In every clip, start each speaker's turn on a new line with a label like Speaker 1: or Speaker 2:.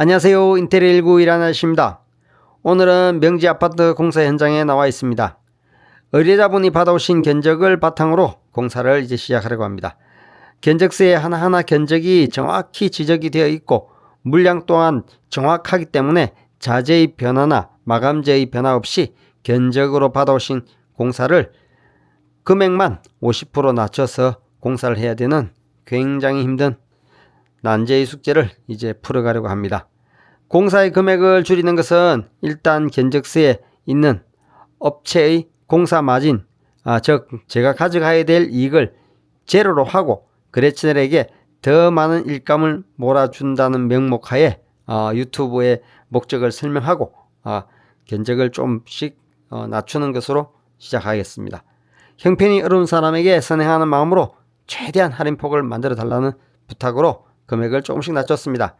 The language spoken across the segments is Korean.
Speaker 1: 안녕하세요. 인테리어 19 일하나십니다. 오늘은 명지 아파트 공사 현장에 나와 있습니다. 의뢰자분이 받아오신 견적을 바탕으로 공사를 이제 시작하려고 합니다. 견적서에 하나하나 견적이 정확히 지적이 되어 있고 물량 또한 정확하기 때문에 자재의 변화나 마감재의 변화 없이 견적으로 받아오신 공사를 금액만 50% 낮춰서 공사를 해야 되는 굉장히 힘든 난제의 숙제를 이제 풀어가려고 합니다. 공사의 금액을 줄이는 것은 일단 견적서에 있는 업체의 공사 마진, 아, 즉 제가 가져가야 될 이익을 제로로 하고 거래처들에게 더 많은 일감을 몰아준다는 명목하에 어, 유튜브의 목적을 설명하고 어, 견적을 좀씩 어, 낮추는 것으로 시작하겠습니다. 형편이 어려운 사람에게 선행하는 마음으로 최대한 할인폭을 만들어 달라는 부탁으로 금액을 조금씩 낮췄습니다.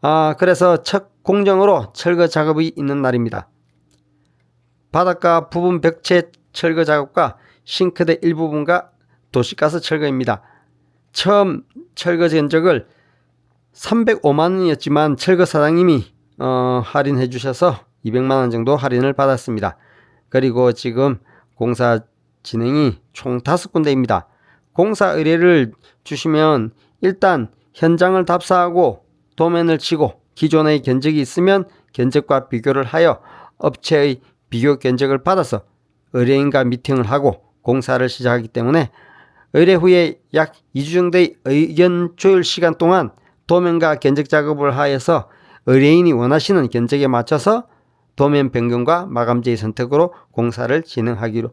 Speaker 1: 아, 그래서 첫 공정으로 철거 작업이 있는 날입니다. 바닷가 부분 벽체 철거 작업과 싱크대 일부분과 도시가스 철거입니다. 처음 철거 견적을 305만 원이었지만 철거 사장님이 어, 할인해 주셔서 200만 원 정도 할인을 받았습니다. 그리고 지금 공사 진행이 총 다섯 군데입니다. 공사 의뢰를 주시면 일단 현장을 답사하고 도면을 치고 기존의 견적이 있으면 견적과 비교를 하여 업체의 비교 견적을 받아서 의뢰인과 미팅을 하고 공사를 시작하기 때문에 의뢰 후에 약 2주 정도의 의견 조율 시간 동안 도면과 견적 작업을 하여서 의뢰인이 원하시는 견적에 맞춰서 도면 변경과 마감재의 선택으로 공사를 진행하기로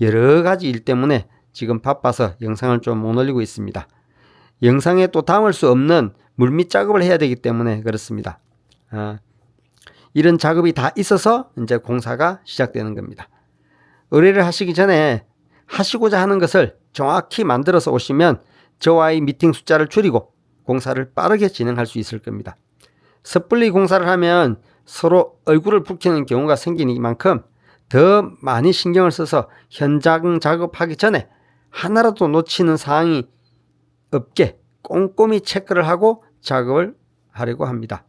Speaker 1: 여러 가지 일 때문에 지금 바빠서 영상을 좀 못 올리고 있습니다. 영상에 또 담을 수 없는 물밑 작업을 해야 되기 때문에 그렇습니다. 아, 이런 작업이 다 있어서 이제 공사가 시작되는 겁니다. 의뢰를 하시기 전에 하시고자 하는 것을 정확히 만들어서 오시면 저와의 미팅 숫자를 줄이고 공사를 빠르게 진행할 수 있을 겁니다. 섣불리 공사를 하면 서로 얼굴을 붉히는 경우가 생기니만큼 더 많이 신경을 써서 현장 작업하기 전에 하나라도 놓치는 사항이 없게 꼼꼼히 체크를 하고 작업을 하려고 합니다.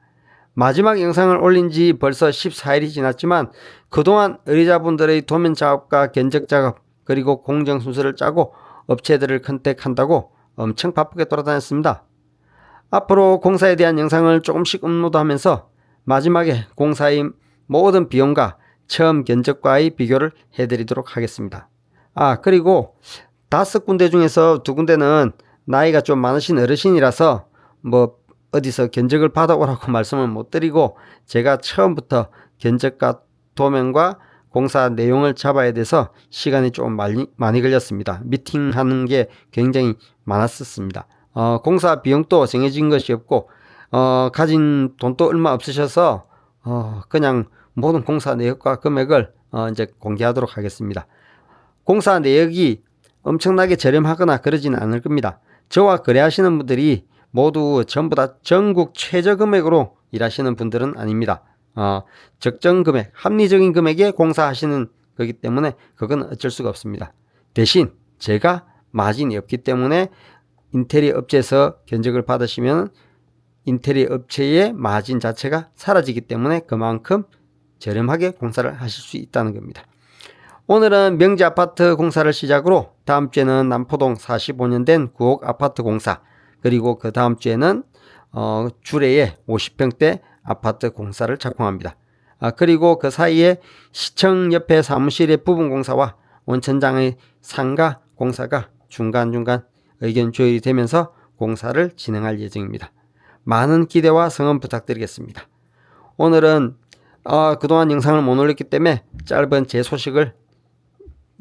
Speaker 1: 마지막 영상을 올린 지 벌써 14일이 지났지만 그동안 의뢰자분들의 도면 작업과 견적 작업 그리고 공정 순서를 짜고 업체들을 컨택한다고 엄청 바쁘게 돌아다녔습니다. 앞으로 공사에 대한 영상을 조금씩 업로드하면서 마지막에 공사의 모든 비용과 처음 견적과의 비교를 해드리도록 하겠습니다. 아 그리고 다섯 군데 중에서 두 군데는 나이가 좀 많으신 어르신이라서 뭐 어디서 견적을 받아오라고 말씀을 못 드리고 제가 처음부터 견적과 도면과 공사 내용을 잡아야 돼서 시간이 좀 많이, 많이 걸렸습니다. 미팅하는 게 굉장히 많았었습니다. 어, 공사 비용도 정해진 것이 없고 어, 가진 돈도 얼마 없으셔서 어, 그냥 모든 공사 내역과 금액을 어, 이제 공개하도록 하겠습니다. 공사 내역이 엄청나게 저렴하거나 그러지는 않을 겁니다. 저와 거래하시는 분들이 모두 전부 다 전국 최저 금액으로 일하시는 분들은 아닙니다. 어, 적정 금액, 합리적인 금액에 공사하시는 거기 때문에 그건 어쩔 수가 없습니다. 대신 제가 마진이 없기 때문에 인테리어 업체에서 견적을 받으시면 인테리어 업체의 마진 자체가 사라지기 때문에 그만큼 저렴하게 공사를 하실 수 있다는 겁니다. 오늘은 명지 아파트 공사를 시작으로 다음 주에는 남포동 45년 된 구옥 아파트 공사 그리고 그 다음 주에는 어, 주례의 50평대 아파트 공사를 착공합니다. 아, 그리고 그 사이에 시청 옆에 사무실의 부분 공사와 원천장의 상가 공사가 중간중간 의견 조율이 되면서 공사를 진행할 예정입니다. 많은 기대와 성원 부탁드리겠습니다. 오늘은 어, 그동안 영상을 못 올렸기 때문에 짧은 제 소식을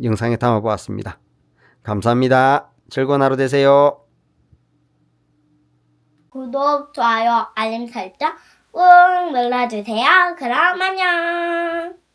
Speaker 1: 영상에 담아 보았습니다. 감사합니다. 즐거운 하루 되세요.
Speaker 2: 구독, 좋아요, 알림 설정 꾹 눌러주세요. 그럼 안녕.